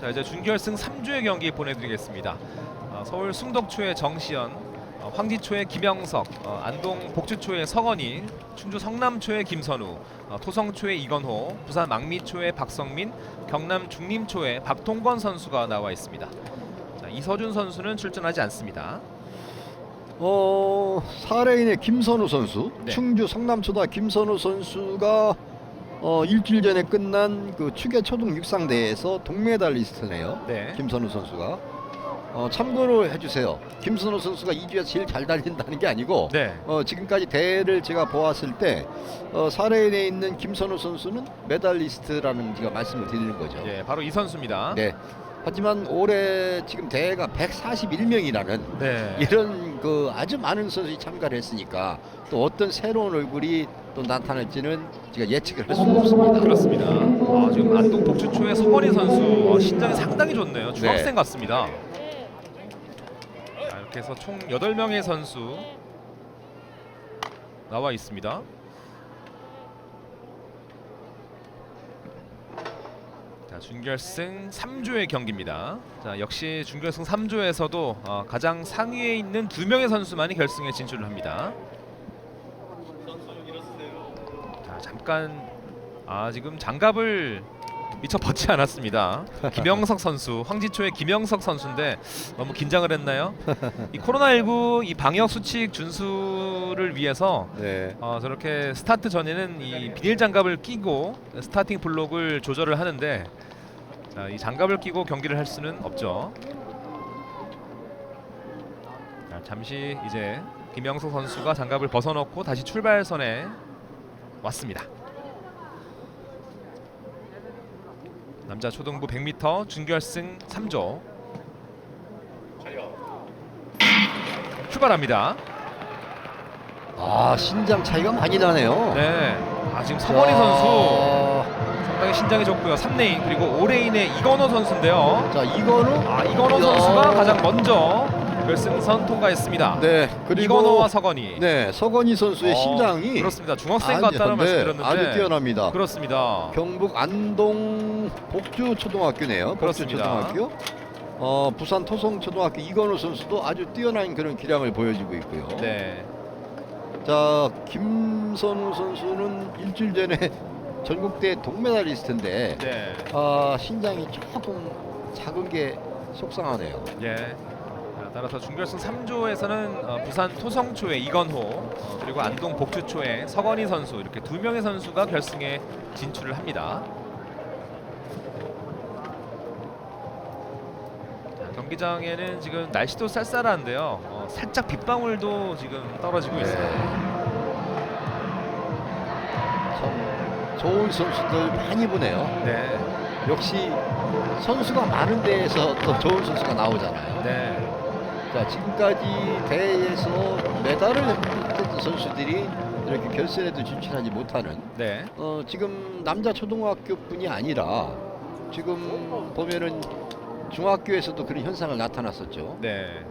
자 이제 준결승 3주의 경기 보내드리겠습니다. 어, 서울 숭덕초의 정시현, 어, 황지초의 김영석, 어, 안동 복주초의 서건희, 충주 성남초의 김선우, 어, 토성초의 이건호, 부산 망미초의 박성민, 경남 중림초의 박통건 선수가 나와 있습니다. 자, 이서준 선수는 출전하지 않습니다. 어, 사레인의 김선우 선수, 네. 충주 성남초다 김선우 선수가 어, 일주일 전에 끝난 그 추계 초등 육상 대회에서 동메달리스트네요. 네. 김선우 선수가. 어, 참고로 해주세요. 김선우 선수가 2주에 제일 잘 달린다는 게 아니고 네. 어, 지금까지 대회를 제가 보았을 때 어, 사레인에 있는 김선우 선수는 메달리스트라는 제가 말씀을 드리는 거죠. 예, 바로 이 선수입니다. 네. 하지만 올해 지금 대회가 141명이라는 네. 이런 그 아주 많은 선수들이 참가를 했으니까 또 어떤 새로운 얼굴이 또 나타날지는 제가 예측을 할 수가 없습니다. 그렇습니다. 아, 지금 안동 복주초의 서건희 선수 어, 신장이 상당히 좋네요. 중학생 네. 같습니다. 자, 이렇게 해서 총 8명의 선수 나와 있습니다. 자, 준결승 3조의 경기입니다. 자, 역시 준결승 3조에서도 어, 가장 상위에 있는 두 명의 선수만이 결승에 진출을 합니다. 자, 잠깐 아, 지금 장갑을 미처 벗지 않았습니다. 김영석 선수, 황지초의 김영석 선수인데 너무 긴장을 했나요? 이 코로나19 이 방역 수칙 준수를 위해서 네. 어, 저렇게 스타트 전에는 이 비닐 장갑을 끼고 스타팅 블록을 조절을 하는데 자, 이 장갑을 끼고 경기를 할 수는 없죠. 자, 잠시 이제 김영석 선수가 장갑을 벗어놓고 다시 출발선에 왔습니다. 남자 초등부 100m 준결승 3조 출발합니다. 아 신장 차이가 많이 나네요. 네. 아 지금 서건희 선수 선수. 상당히 신장이 좋고요. 3레인 그리고 5레인의 이건호 선수인데요. 자 이거는 아 이건호 야. 선수가 가장 먼저 결승선 통과했습니다. 네 그리고 이건호와 서건희. 네 서건희 선수의 어, 신장이 그렇습니다. 중학생 같다는 네, 말씀드렸는데 아주 뛰어납니다. 그렇습니다. 경북 안동 복주 초등학교네요. 복주 그렇습니다. 초등학교. 어 부산 토성 초등학교 이건우 선수도 아주 뛰어난 그런 기량을 보여주고 있고요. 네. 자 김선우 선수는 일주일 전에 전국대 동메달리스트인데 네. 아 신장이 조금 작은 게 속상하네요. 예. 자, 따라서 준결승 3조에서는 어, 부산 토성초의 이건호 어, 그리고 안동 복주초의 서건희 선수 이렇게 두 명의 선수가 결승에 진출을 합니다. 자, 경기장에는 지금 날씨도 쌀쌀한데요. 어, 살짝 빗방울도 지금 떨어지고 네. 있어요. 참 좋은 선수들 많이 보네요. 네. 역시 선수가 많은 데에서 또 좋은 선수가 나오잖아요. 네. 자 지금까지 대회에서 메달을 획득했던 선수들이 이렇게 결선에도 진출하지 못하는 네. 어, 지금 남자 초등학교뿐이 아니라 지금 보면은 중학교에서도 그런 현상을 나타났었죠. 네.